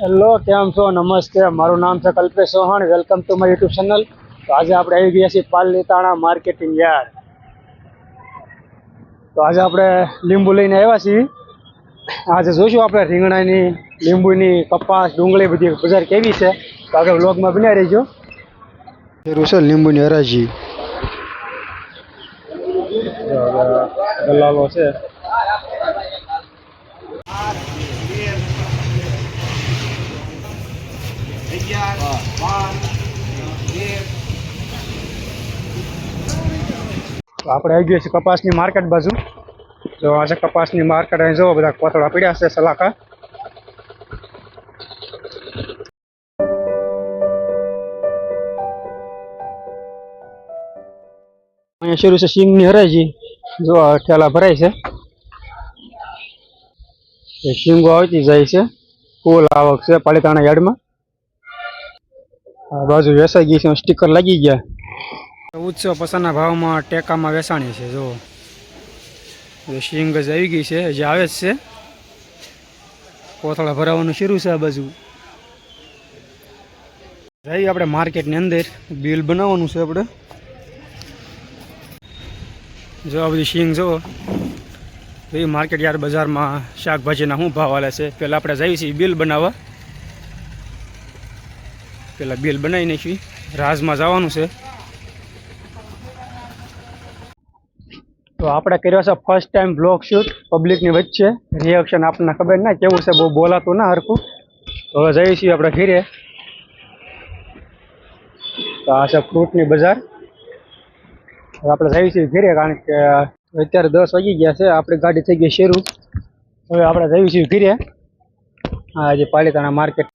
Hello કેમ છો? નમસ્તે. મારું નામ છે Kalpesh Chauhan. Welcome to my YouTube channel તો આજે આપણે આવી ગયા છીએ પાલનીતાણા માર્કેટિંગ યાર્ડ. તો આજે આપણે લીંબુ લઈને આવ્યા છીએ. આજે જોઈશું આપણે રીંગણાની લીંબુની કપાસ ડુંગળી બધી બજાર કેવી છે. તો આગળ વ્લોગમાં બન્યા રહીજો. જરૂર છે લીંબુની હરાજી. દલાલો છે. તો આપણે આવી ગયા છીએ કપાસની માર્કેટ બાજુ. જો આ છે કપાસની માર્કેટ અહીં જો બધા કોથળા પડ્યા છે સલાખા. અહીંયા શરૂ છે સિંગની હરાજી. જો ઠેલા ભરાય છે. એ સિંગો આવતી જાય છે. ફૂલ આવક છે પાલિતાણા યાર્ડમાં. બાજુ વેસાઈ ગઈ છે સ્ટીકર લાગી ગયા. ઉચ્ચ પસંદના ભાવમાં ટેકામાં વેચાણી છે જો સિંગ જ આવી ગઈ છે, હજી આવે જ છે. કોથળા ભરાવાનું શરૂ છે આ બાજુ. જઈએ આપણે માર્કેટની અંદર. બિલ બનાવવાનું છે આપણે. જો આ બધી સિંગ, જુઓ. એ માર્કેટ યાર બજારમાં શાકભાજીના શું ભાવ હાલે છે? પહેલાં આપણે જઈએ છીએ બિલ બનાવવા. પહેલાં બિલ બનાવી નાખી રાજમાં જવાનું છે. તો આપણે કર્યો છે ફર્સ્ટ ટાઈમ બ્લોગ શૂટ પબ્લિકની વચ્ચે. રિએક્શન આપણને ખબર ના, કેવું છે, બહુ બોલાતું ના હરખું. તો હવે જઈએ છીએ આપણે ઘીરે. તો આ છે ફ્રૂટની બજાર. આપણે જઈએ છીએ ઘીરે, કારણ કે અત્યારે દસ વાગી ગયા છે, આપણી ગાડી થઈ ગઈ શેરું. હવે આપણે જઈએ છીએ ઘીરે. આ જે પાલિતાણા માર્કેટ